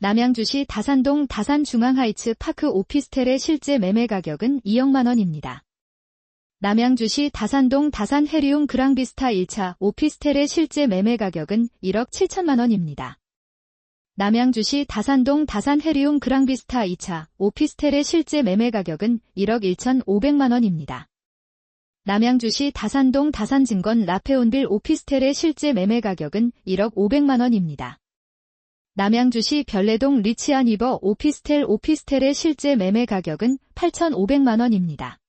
남양주시 다산동 다산중앙하이츠 파크 오피스텔의 실제 매매 가격은 2억만 원입니다. 남양주시 다산동 다산 해리움 그랑비스타 1차 오피스텔의 실제 매매 가격은 1억 7천만 원입니다. 남양주시 다산동 다산 해리움 그랑비스타 2차 오피스텔의 실제 매매 가격은 1억 1천5백만 원입니다. 남양주시 다산동 다산증권 라페온빌 오피스텔의 실제 매매 가격은 1억 5백만 원입니다. 남양주시 별내동 리치안 이버 오피스텔 오피스텔의 실제 매매 가격은 8,500만 원입니다.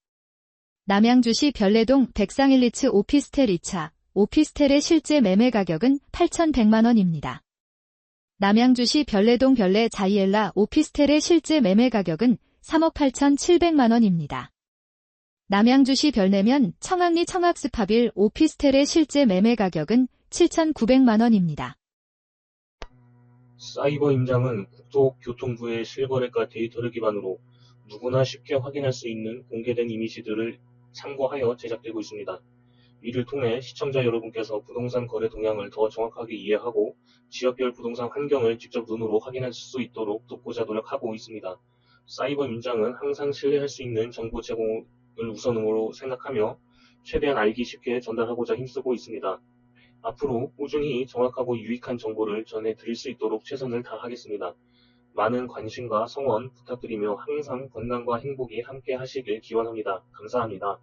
남양주시 별내동 백상일리츠 오피스텔 2차 오피스텔의 실제 매매 가격은 8,100만 원입니다. 남양주시 별내동 별내 자이엘라 오피스텔의 실제 매매 가격은 3억 8,700만 원입니다. 남양주시 별내면 청학리 청학스파빌 오피스텔의 실제 매매 가격은 7,900만 원입니다. 사이버 임장은 국토교통부의 실거래가 데이터를 기반으로 누구나 쉽게 확인할 수 있는 공개된 이미지들을 참고하여 제작되고 있습니다. 이를 통해 시청자 여러분께서 부동산 거래 동향을 더 정확하게 이해하고 지역별 부동산 환경을 직접 눈으로 확인할 수 있도록 돕고자 노력하고 있습니다. 사이버 임장은 항상 신뢰할 수 있는 정보 제공을 우선으로 생각하며 최대한 알기 쉽게 전달하고자 힘쓰고 있습니다. 앞으로 꾸준히 정확하고 유익한 정보를 전해드릴 수 있도록 최선을 다하겠습니다. 많은 관심과 성원 부탁드리며 항상 건강과 행복이 함께 하시길 기원합니다. 감사합니다.